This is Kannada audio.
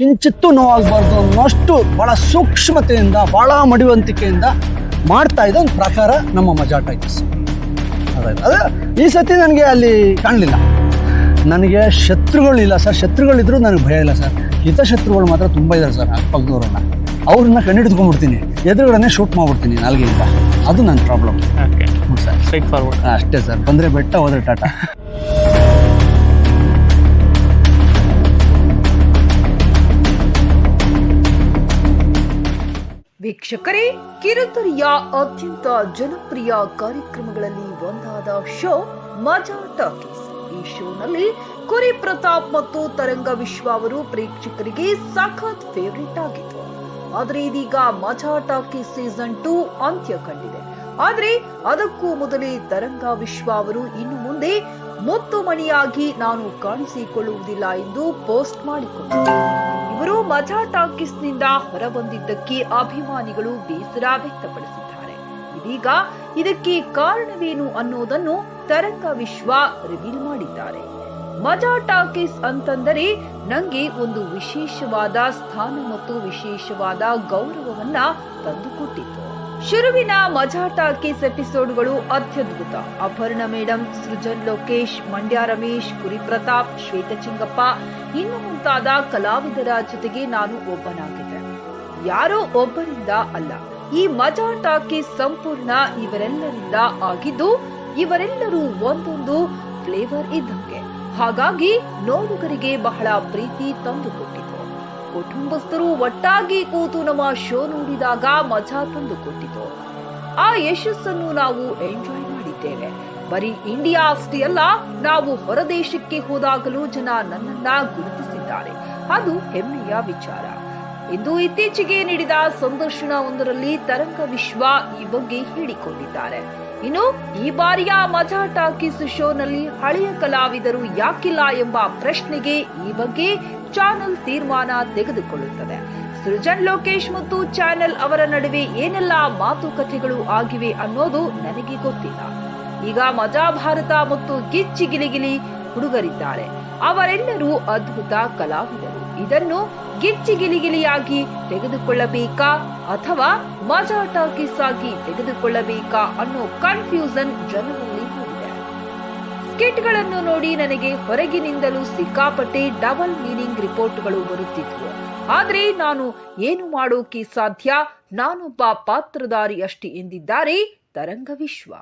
ಕಿಂಚಿತ್ತೂ ನೋವಾಗಬಾರ್ದು ಅನ್ನೋಷ್ಟು ಬಹಳ ಸೂಕ್ಷ್ಮತೆಯಿಂದ ಬಹಳ ಮಡಿವಂತಿಕೆಯಿಂದ ಮಾಡ್ತಾ ಇದ್ದ ಒಂದು ಪ್ರಕಾರ ನಮ್ಮ ಮಜಾ ಅದಾಯ್ತು. ಅದೇ ಈ ಸತಿ ನನಗೆ ಅಲ್ಲಿ ಕಾಣಲಿಲ್ಲ. ನನಗೆ ಶತ್ರುಗಳಿಲ್ಲ ಸರ್. ಶತ್ರುಗಳಿದ್ರು ನನಗೆ ಭಯ ಇಲ್ಲ ಸರ್. ಹಿತಶತ್ರುಗಳು ಮಾತ್ರ ತುಂಬ ಇದ್ದಾರೆ ಸರ್ ಅಕ್ಕಪಕ್ಕದವ್ರನ್ನ ಅವ್ರನ್ನ ಕಂಡಿಡ್ಕೊಂಡ್ಬಿಡ್ತೀನಿ ಎದುರುಗಡೆ ಶೂಟ್ ಮಾಡ್ಬಿಡ್ತೀನಿ ನಾಲ್ಗೆಯಿಂದ. ಅದು ನನ್ನ ಪ್ರಾಬ್ಲಮ್. ಸರ್. ಫಾರ್ವರ್ಡ್ ಅಷ್ಟೇ ಸರ್. ಬಂದರೆ ಬೆಟ್ಟ ಹೋದ್ರೆ ಟಾಟಾ. ವೀಕ್ಷಕರೇ, ಕಿರುತೆರೆಯ ಅತ್ಯಂತ ಜನಪ್ರಿಯ ಕಾರ್ಯಕ್ರಮಗಳಲ್ಲಿ ಒಂದಾದ ಶೋ ಮಜಾ ಟಾಕೀಸ್. ಈ ಶೋನಲ್ಲಿ ಕುರಿ ಪ್ರತಾಪ್ ಮತ್ತು ತರಂಗ ವಿಶ್ವ ಅವರು ಪ್ರೇಕ್ಷಕರಿಗೆ ಸಖತ್ ಫೇವರೇಟ್ ಆಗಿತ್ತು. ಆದ್ರೆ ಇದೀಗ ಮಜಾ ಟಾಕೀಸ್ ಸೀಸನ್ ಟೂ ಅಂತ್ಯ ಕಂಡಿದೆ. ಆದರೆ ಅದಕ್ಕೂ ಮೊದಲೇ ತರಂಗ ವಿಶ್ವ ಅವರು ಇನ್ನು ಮುಂದೆ ಮುತ್ತು ಮಣಿಯಾಗಿ ನಾನು ಕಾಣಿಸಿಕೊಳ್ಳುವುದಿಲ್ಲ ಎಂದು ಪೋಸ್ಟ್ ಮಾಡಿಕೊಂಡರು ಇವರು ಮಜಾ ಟಾಕೀಸ್ನಿಂದ ಹೊರಬಂದಿದ್ದಕ್ಕೆ ಅಭಿಮಾನಿಗಳು ಬೇಸರ ವ್ಯಕ್ತಪಡಿಸಿದ್ದಾರೆ. ಇದೀಗ ಇದಕ್ಕೆ ಕಾರಣವೇನು ಅನ್ನೋದನ್ನು ತರಂಗ ವಿಶ್ವ ರಿವೀಲ್ ಮಾಡಿದ್ದಾರೆ. ಮಜಾ ಟಾಕೀಸ್ ಅಂತಂದರೆ ನಂಗೆ ಒಂದು ವಿಶೇಷವಾದ ಸ್ಥಾನ ಮತ್ತು ವಿಶೇಷವಾದ ಗೌರವವನ್ನ ತಂದುಕೊಟ್ಟಿತ್ತು. ಶುರುವಿನ ಮಜಾ ಟಾಕೀಸ್ ಎಪಿಸೋಡ್ಗಳು ಅತ್ಯದ್ಭುತ. ಅಪರ್ಣ ಮೇಡಂ, ಸೃಜನ್ ಲೋಕೇಶ್, ಮಂಡ್ಯ ರಮೇಶ್ ಕುರಿ ಪ್ರತಾಪ್ ಶ್ವೇತ ಚಿಂಗಪ್ಪ, ಇನ್ನು ಮುಂತಾದ ಕಲಾವಿದರ ಜೊತೆಗೆ ನಾನು ಒಬ್ಬನಾಗಿದ್ದೆ. ಯಾರೋ ಒಬ್ಬರಿಂದ ಅಲ್ಲ. ಈ ಮಜಾ ಟಾಕೀಸ್ ಸಂಪೂರ್ಣ ಇವರೆಲ್ಲರಿಂದ ಆಗಿದ್ದು, ಇವರೆಲ್ಲರೂ ಒಂದೊಂದು ಫ್ಲೇವರ್ ಇದ್ದಂಗೆ. ಹಾಗಾಗಿ ನೋಡುಗರಿಗೆ ಬಹಳ ಪ್ರೀತಿ ತಂದುಕೊಟ್ಟಿತು. ಕುಟುಂಬಸ್ಥರು ಒಟ್ಟಾಗಿ ಕೂತು ನಮ್ಮ ಶೋ ನೋಡಿದಾಗ ಮಜಾ ತಂದುಕೊಟ್ಟಿತು. ಆ ಯಶಸ್ಸನ್ನು ನಾವು ಎಂಜಾಯ್ ಮಾಡಿದ್ದೇವೆ. ಬರೀ ಇಂಡಿಯಾ ಅಷ್ಟೇ ಅಲ್ಲ, ನಾವು ಹೊರದೇಶಕ್ಕೆ ಹೋದಾಗಲೂ ಜನ ನನ್ನನ್ನ ಗುರುತಿಸಿದ್ದಾರೆ. ಅದು ಹೆಮ್ಮೆಯ ವಿಚಾರ. ಇಂದು ಇತ್ತೀಚೆಗೆ ನೀಡಿದ ಸಂದರ್ಶನ ಒಂದರಲ್ಲಿ ತರಂಗ ವಿಶ್ವ ಈ ಬಗ್ಗೆ ಹೇಳಿಕೊಂಡಿದ್ದಾರೆ. ಇನ್ನು ಈ ಬಾರಿಯ ಮಜಾ ಟಾಕೀಸ್ ಶೋನಲ್ಲಿ ಹಳೆಯ ಕಲಾವಿದರು ಯಾಕಿಲ್ಲ ಎಂಬ ಪ್ರಶ್ನೆಗೆ ಈ ಬಗ್ಗೆ ಚಾನೆಲ್ ತೀರ್ಮಾನ ತೆಗೆದುಕೊಳ್ಳುತ್ತದೆ. ಸೃಜನ್ ಲೋಕೇಶ್ ಮತ್ತು ಚಾನೆಲ್ ಅವರ ನಡುವೆ ಏನೆಲ್ಲ ಮಾತುಕತೆಗಳು ಆಗಿವೆ ಅನ್ನೋದು ನನಗೆ ಗೊತ್ತಿಲ್ಲ. ಈಗ ಮಜಾ ಭಾರತ ಮತ್ತು ಗಿಚ್ಚಿ ಗಿಲಿಗಿಲಿ ಹುಡುಗರಿದ್ದಾರೆ. ಅವರೆಲ್ಲರೂ ಅದ್ಭುತ ಕಲಾವಿದರು. ಇದನ್ನು ಗಿಚ್ಚಿ ಗಿಲಿಗಿಲಿಯಾಗಿ ತೆಗೆದುಕೊಳ್ಳಬೇಕಾ ಅಥವಾ ಮಜಾ ಟಾಕೀಸ್ ಆಗಿ ತೆಗೆದುಕೊಳ್ಳಬೇಕಾ ಅನ್ನೋ ಕನ್ಫ್ಯೂಸನ್ ಜನರಲ್ಲಿ ಸ್ಕಿಟ್ಗಳನ್ನು ನೋಡಿ ನನಗೆ ಹೊರಗಿನಿಂದಲೂ ಸಿಕ್ಕಾಪಟ್ಟೆ ಡಬಲ್ ಮೀನಿಂಗ್ ರಿಪೋರ್ಟ್ಗಳು ಬರುತ್ತಿದ್ವು. ಆದ್ರೆ ನಾನು ಏನು ಮಾಡೋಕೆ ಸಾಧ್ಯ? ನಾನೊಬ್ಬ ಪಾತ್ರಧಾರಿ ಅಷ್ಟೇ ಎಂದಿದ್ದಾರೆ ತರಂಗ ವಿಶ್ವ